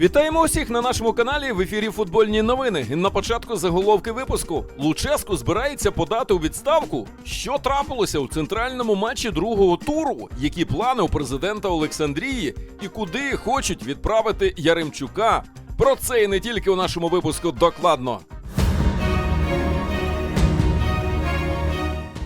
Вітаємо усіх на нашому каналі в ефірі футбольні новини. І на початку заголовки випуску Луческу збирається подати у відставку. Що трапилося у центральному матчі другого туру? Які плани у президента Олександрії і куди хочуть відправити Яремчука? Про це і не тільки у нашому випуску докладно.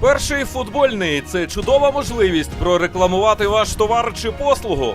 Перший футбольний це чудова можливість прорекламувати ваш товар чи послугу.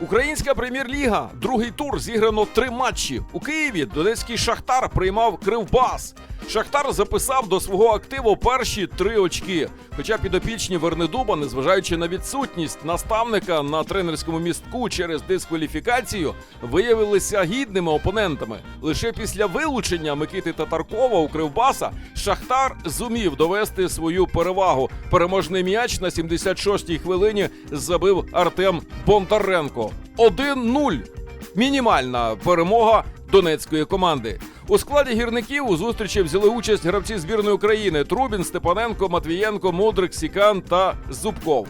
Українська прем'єр-ліга, другий тур зіграно три матчі. У Києві Донецький Шахтар приймав Кривбас. Шахтар записав до свого активу перші три очки. Хоча підопічні Вернедуба, незважаючи на відсутність наставника на тренерському містку через дискваліфікацію, виявилися гідними опонентами. Лише після вилучення Микити Татаркова у Кривбаса Шахтар зумів довести свою перевагу. Переможний м'яч на 76-й хвилині забив Артем Бондаренко. 1-0. Мінімальна перемога донецької команди. У складі гірників у зустрічі взяли участь гравці збірної України Трубін, Степаненко, Матвієнко, Мудрик, Сікан та Зубков.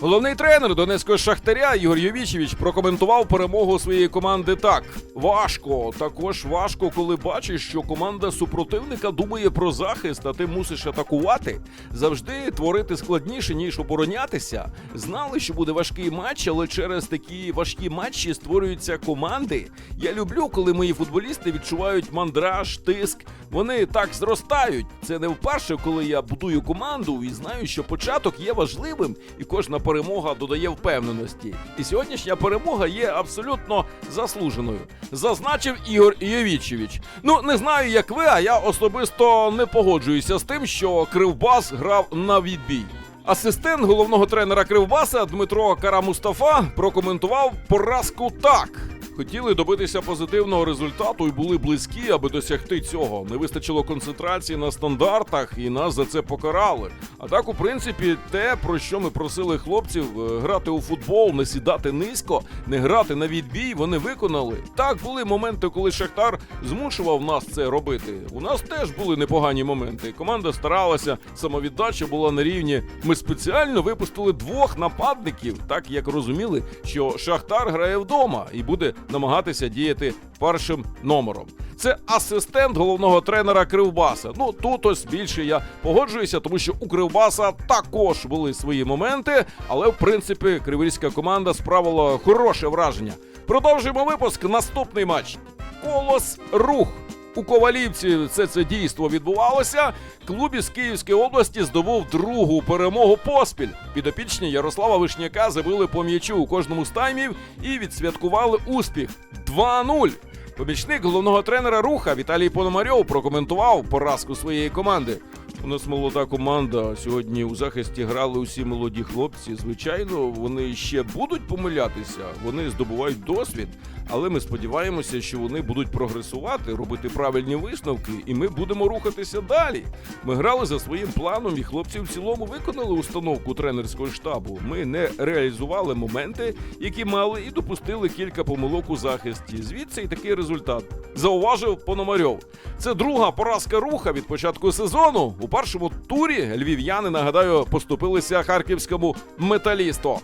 Головний тренер донецького шахтаря Ігор Йовічевич прокоментував перемогу своєї команди так: важко, також важко, коли бачиш, що команда супротивника думає про захист, а ти мусиш атакувати. Завжди творити складніше ніж оборонятися. Знали, що буде важкий матч, але через такі важкі матчі створюються команди. Я люблю, коли мої футболісти відчувають мандраж, тиск. Вони так зростають. Це не вперше, коли я будую команду і знаю, що початок є важливим, і кожна перемога додає впевненості. І сьогоднішня перемога є абсолютно заслуженою. Зазначив Ігор Йовічевич. Ну не знаю, як ви, а я особисто не погоджуюся з тим, що Кривбас грав на відбій. Асистент головного тренера Кривбаса Дмитро Карамустафа прокоментував поразку так. Хотіли добитися позитивного результату і були близькі, аби досягти цього. Не вистачило концентрації на стандартах, і нас за це покарали. А так, у принципі, те, про що ми просили хлопців е, грати у футбол, не сідати низько, не грати на відбій, вони виконали. Так були моменти, коли Шахтар змушував нас це робити. У нас теж були непогані моменти. Команда старалася, самовіддача була на рівні. Ми спеціально випустили двох нападників, так як розуміли, що Шахтар грає вдома і буде намагатися діяти першим номером. Це асистент головного тренера Кривбаса. Ну тут ось більше я погоджуюся, тому що у Кривбаса також були свої моменти, але в принципі криворізька команда справила хороше враження. Продовжуємо випуск. Наступний матч. Колос рух. У Ковалівці все це дійство відбувалося. Клуб із Київської області здобув другу перемогу поспіль. Підопічні Ярослава Вишняка забили по м'ячу у кожному з таймів і відсвяткували успіх 2-0. Помічник головного тренера руха Віталій Пономарьов прокоментував поразку своєї команди. У нас молода команда. Сьогодні у захисті грали усі молоді хлопці. Звичайно, вони ще будуть помилятися, вони здобувають досвід, але ми сподіваємося, що вони будуть прогресувати, робити правильні висновки, і ми будемо рухатися далі. Ми грали за своїм планом, і хлопці в цілому виконали установку тренерського штабу. Ми не реалізували моменти, які мали, і допустили кілька помилок у захисті. Звідси і такий результат. Зауважив Пономарьов. Це друга поразка руха від початку сезону. Першому турі львів'яни, нагадаю, поступилися харківському металісту.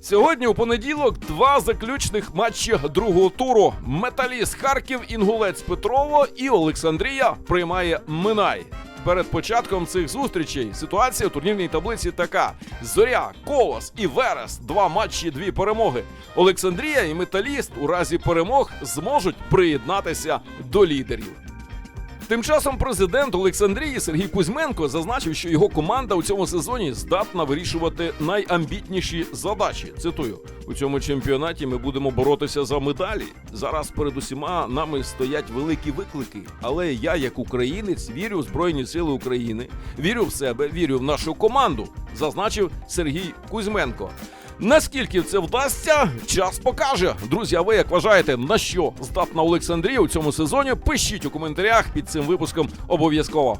Сьогодні у понеділок два заключних матчі другого туру: Металіст Харків, Інгулець Петрово і Олександрія приймає Минай. Перед початком цих зустрічей ситуація у турнірній таблиці така: Зоря, Колос і Верес два матчі, дві перемоги. Олександрія і Металіст у разі перемог зможуть приєднатися до лідерів. Тим часом президент Олександрії Сергій Кузьменко зазначив, що його команда у цьому сезоні здатна вирішувати найамбітніші задачі. Цитую: у цьому чемпіонаті ми будемо боротися за медалі. Зараз перед усіма нами стоять великі виклики. Але я, як українець, вірю в Збройні Сили України, вірю в себе, вірю в нашу команду, зазначив Сергій Кузьменко. Наскільки це вдасться, час покаже. Друзі, а ви як вважаєте, на що здатна Олександрія у цьому сезоні? Пишіть у коментарях під цим випуском обов'язково.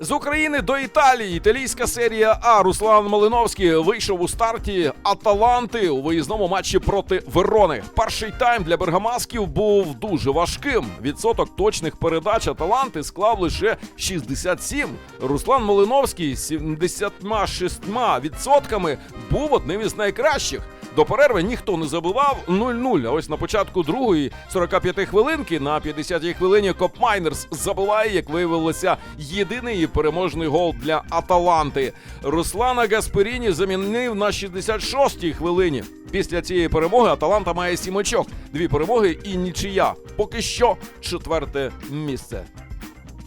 З України до Італії італійська серія А Руслан Малиновський вийшов у старті Аталанти у виїзному матчі проти Верони. Перший тайм для бергамасків був дуже важким. Відсоток точних передач Аталанти склав лише 67. Руслан Малиновський з 76% був одним із найкращих. До перерви ніхто не забивав 0-0. А ось на початку другої 45 хвилинки на 50-й хвилині Коп Майнерс забиває, як виявилося, єдиний переможний гол для Аталанти. Руслана Гасперіні замінив на 66-й хвилині. Після цієї перемоги Аталанта має сім очок, дві перемоги і нічия. Поки що четверте місце.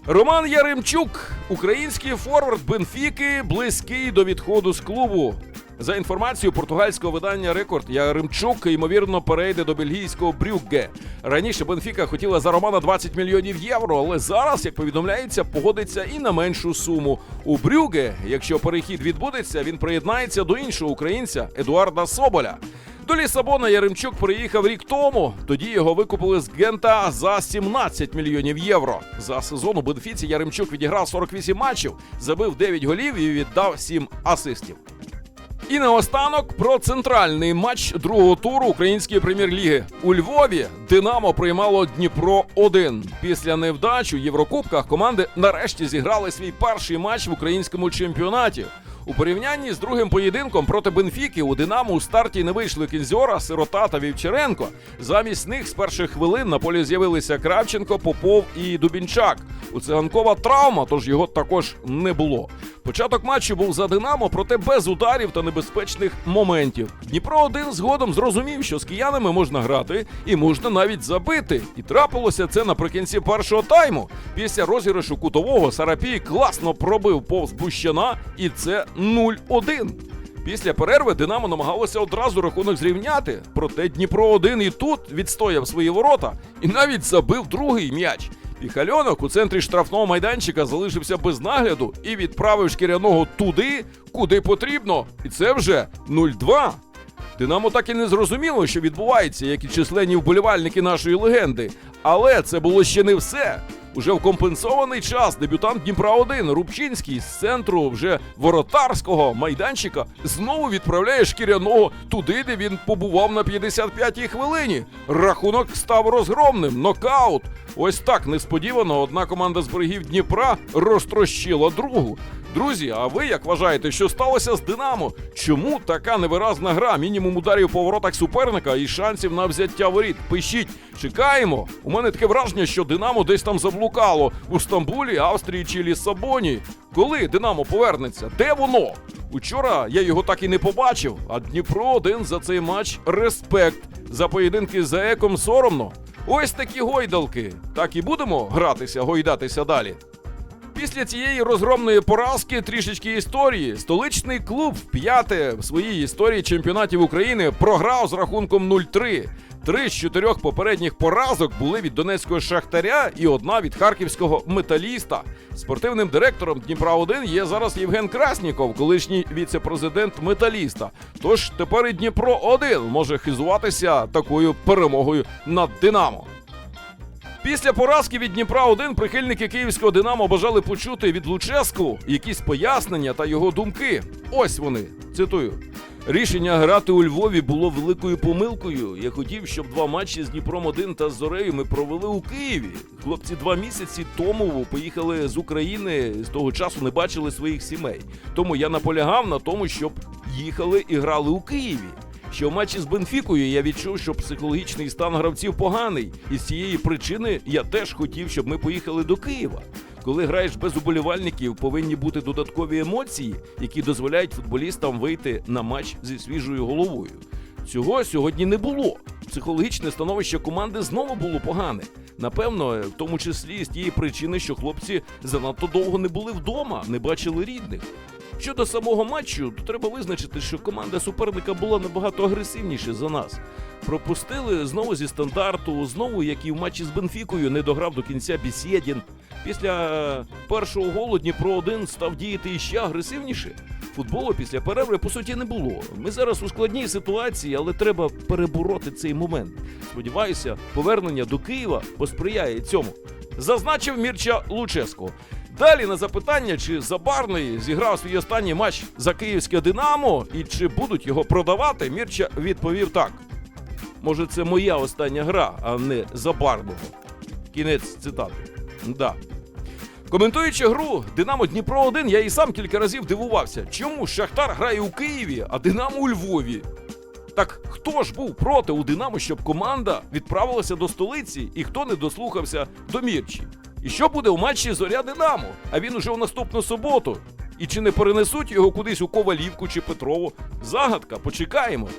Роман Яремчук, український форвард Бенфіки, близький до відходу з клубу. За інформацією португальського видання Рекорд, Яремчук ймовірно перейде до бельгійського Брюгге. Раніше Бенфіка хотіла за Романа 20 мільйонів євро, але зараз, як повідомляється, погодиться і на меншу суму. У Брюгге, якщо перехід відбудеться, він приєднається до іншого українця Едуарда Соболя. До Лісабона Яремчук приїхав рік тому. Тоді його викупили з Гента за 17 мільйонів євро. За сезон у Бенфіці Яремчук відіграв 48 матчів, забив 9 голів і віддав 7 асистів. І наостанок про центральний матч другого туру української прем'єр-ліги. У Львові Динамо приймало Дніпро 1 Після невдач у Єврокубках команди нарешті зіграли свій перший матч в українському чемпіонаті. У порівнянні з другим поєдинком проти Бенфіки у Динамо у старті не вийшли Кінзьора, Сирота та Вівчаренко. Замість них з перших хвилин на полі з'явилися Кравченко, Попов і Дубінчак. У циганкова травма, тож його також не було. Початок матчу був за Динамо, проте без ударів та небезпечних моментів. Дніпро 1 згодом зрозумів, що з киянами можна грати і можна навіть забити. І трапилося це наприкінці першого тайму. Після розіграшу кутового Сарапій класно пробив повз Бущана, і це 0-1. Після перерви Динамо намагалося одразу рахунок зрівняти. Проте Дніпро 1 і тут відстояв свої ворота і навіть забив другий м'яч. Піхальонок у центрі штрафного майданчика залишився без нагляду і відправив шкіряного туди, куди потрібно. І це вже 0-2. Динамо так і не зрозуміло, що відбувається, як і численні вболівальники нашої легенди. Але це було ще не все. Уже в компенсований час дебютант Дніпра 1 Рубчинський з центру вже воротарського майданчика знову відправляє шкіряного туди, де він побував на 55-й хвилині. Рахунок став розгромним. Нокаут. Ось так несподівано одна команда з берегів Дніпра розтрощила другу. Друзі, а ви як вважаєте, що сталося з Динамо? Чому така невиразна гра? Мінімум ударів по воротах суперника і шансів на взяття воріт? Пишіть, чекаємо. У мене таке враження, що Динамо десь там заблукало у Стамбулі, Австрії чи Лісабоні. Коли Динамо повернеться? Де воно? Учора я його так і не побачив. А Дніпро один за цей матч респект. За поєдинки за еком соромно. Ось такі гойдалки. Так і будемо гратися, гойдатися далі. Після цієї розгромної поразки трішечки історії. Столичний клуб вп'яте в своїй історії чемпіонатів України програв з рахунком 0-3. Три з чотирьох попередніх поразок були від донецького шахтаря і одна від харківського металіста. Спортивним директором Дніпра 1 є зараз Євген Красніков, колишній віце-президент металіста. Тож тепер і Дніпро 1 може хизуватися такою перемогою над Динамо. Після поразки від Дніпра 1 прихильники київського Динамо бажали почути від Луческу якісь пояснення та його думки. Ось вони цитую. Рішення грати у Львові було великою помилкою. Я хотів, щоб два матчі з Дніпром 1 та Зорею ми провели у Києві. Хлопці два місяці тому поїхали з України. З того часу не бачили своїх сімей. Тому я наполягав на тому, щоб їхали і грали у Києві. Що в матчі з Бенфікою я відчув, що психологічний стан гравців поганий, і з цієї причини я теж хотів, щоб ми поїхали до Києва. Коли граєш без уболівальників, повинні бути додаткові емоції, які дозволяють футболістам вийти на матч зі свіжою головою. Цього сьогодні не було. Психологічне становище команди знову було погане. Напевно, в тому числі з тієї причини, що хлопці занадто довго не були вдома, не бачили рідних. Щодо самого матчу, то треба визначити, що команда суперника була набагато агресивніше за нас. Пропустили знову зі стандарту, знову, як і в матчі з Бенфікою, не дограв до кінця Бісєдін. Після першого голу Дніпро 1 став діяти іще агресивніше. Футболу після перерви по суті не було. Ми зараз у складній ситуації, але треба перебороти цей момент. Сподіваюся, повернення до Києва посприяє цьому. Зазначив Мірча Луческо. Далі на запитання, чи Забарний зіграв свій останній матч за київське Динамо і чи будуть його продавати, Мірча відповів так. Може, це моя остання гра, а не Забарного. Кінець цитати. Да. Коментуючи гру Динамо Дніпро 1, я і сам кілька разів дивувався, чому Шахтар грає у Києві, а Динамо у Львові. Так хто ж був проти у Динамо, щоб команда відправилася до столиці і хто не дослухався до Мірчі? І що буде у матчі Зоря Динамо? А він уже в наступну суботу. І чи не перенесуть його кудись у Ковалівку чи Петрову? Загадка, почекаємо.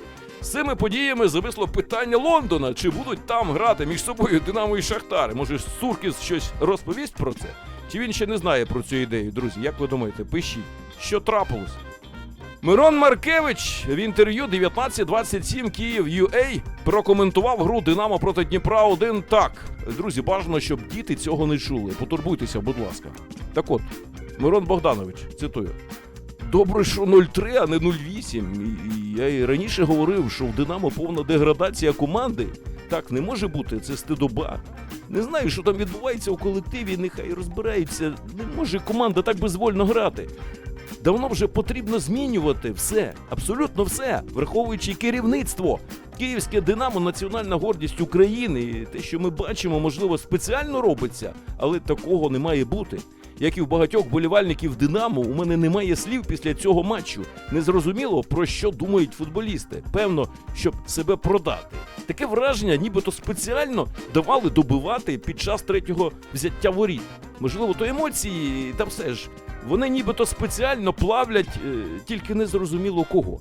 З цими подіями зависло питання Лондона, чи будуть там грати між собою Динамо і Шахтар. Може, Суркіс щось розповість про це? Чи він ще не знає про цю ідею, друзі? Як ви думаєте, пишіть, що трапилось? Мирон Маркевич в інтерв'ю 1927 Київ UA прокоментував гру Динамо проти Дніпра 1 так. Друзі, бажано, щоб діти цього не чули. Потурбуйтеся, будь ласка. Так от, Мирон Богданович, цитую. Добре, що 0-3, а не 0-8. І- і Я і раніше говорив, що в Динамо повна деградація команди. Так не може бути, це стидоба. Не знаю, що там відбувається у колективі, нехай розбираються. Не може команда так безвольно грати. Давно вже потрібно змінювати все, абсолютно все, враховуючи керівництво. Київське Динамо національна гордість України. І те, що ми бачимо, можливо, спеціально робиться, але такого не має бути. Як і в багатьох болівальників Динамо, у мене немає слів після цього матчу. Незрозуміло, про що думають футболісти. Певно, щоб себе продати. Таке враження, нібито спеціально давали добивати під час третього взяття воріт. Можливо, то емоції, та все ж. Вони нібито спеціально плавлять, е, тільки не зрозуміло кого.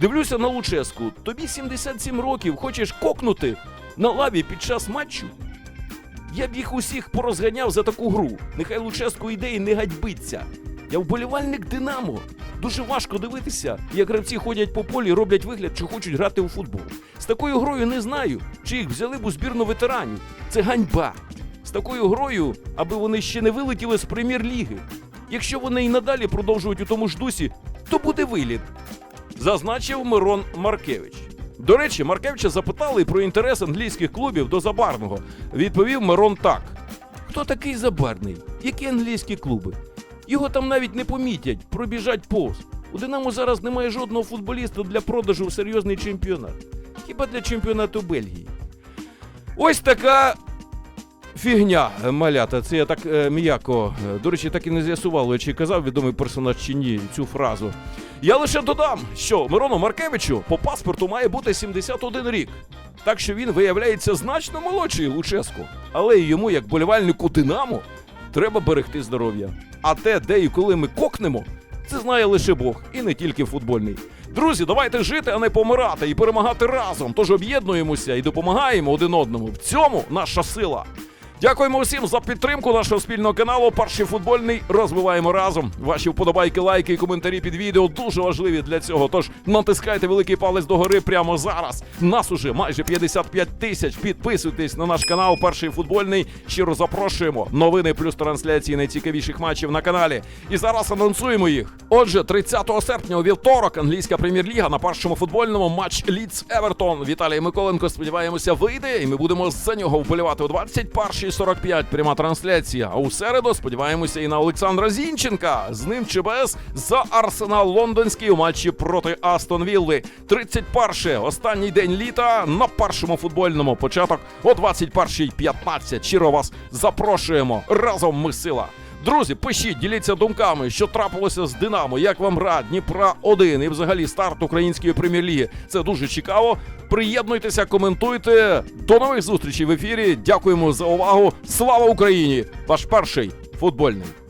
Дивлюся на Луческу. Тобі 77 років, хочеш кокнути на лаві під час матчу? Я б їх усіх порозганяв за таку гру. Нехай Луческо йде і не гадьбиться. Я вболівальник Динамо. Дуже важко дивитися, як гравці ходять по полі роблять вигляд, що хочуть грати у футбол. З такою грою не знаю, чи їх взяли б у збірну ветеранів. Це ганьба. З такою грою, аби вони ще не вилетіли з прем'єр-ліги. Якщо вони і надалі продовжують у тому ж дусі, то буде виліт. Зазначив Мирон Маркевич. До речі, Маркевича запитали про інтерес англійських клубів до Забарного. Відповів Мирон так: Хто такий Забарний? Які англійські клуби? Його там навіть не помітять, пробіжать повз. У Динамо зараз немає жодного футболіста для продажу в серйозний чемпіонат. Хіба для чемпіонату Бельгії. Ось така фігня, е, малята. Це я так е, м'яко. Е, До речі, так і не з'ясувало, чи казав відомий персонаж чи ні цю фразу. Я лише додам, що Мирону Маркевичу по паспорту має бути 71 рік. Так що він виявляється значно молодший Луческу. Але й йому, як болівальнику Динамо, треба берегти здоров'я. А те, де і коли ми кокнемо, це знає лише Бог, і не тільки футбольний. Друзі, давайте жити, а не помирати і перемагати разом. Тож об'єднуємося і допомагаємо один одному. В цьому наша сила. Дякуємо усім за підтримку нашого спільного каналу. Перший футбольний розвиваємо разом. Ваші вподобайки, лайки і коментарі під відео дуже важливі для цього. Тож натискайте великий палець догори прямо зараз. Нас уже майже 55 тисяч. Підписуйтесь на наш канал. Перший футбольний. Щиро запрошуємо. Новини плюс трансляції найцікавіших матчів на каналі. І зараз анонсуємо їх. Отже, 30 серпня у вівторок англійська прем'єр-ліга на першому футбольному матч Ліц Евертон. Віталій Миколенко. Сподіваємося, вийде, і ми будемо за нього вболівати у 21-й 7.45 пряма трансляція. А у середу сподіваємося і на Олександра Зінченка. З ним ЧБС за Арсенал Лондонський у матчі проти Астон Вілли. 31 останній день літа на першому футбольному початок о 21.15. Щиро вас запрошуємо. Разом ми сила. Друзі, пишіть, діліться думками, що трапилося з Динамо, як вам гра Дніпра 1 і взагалі старт української прем'єр-ліги. Це дуже цікаво. Приєднуйтеся, коментуйте. До нових зустрічей в ефірі. Дякуємо за увагу. Слава Україні! Ваш перший футбольний.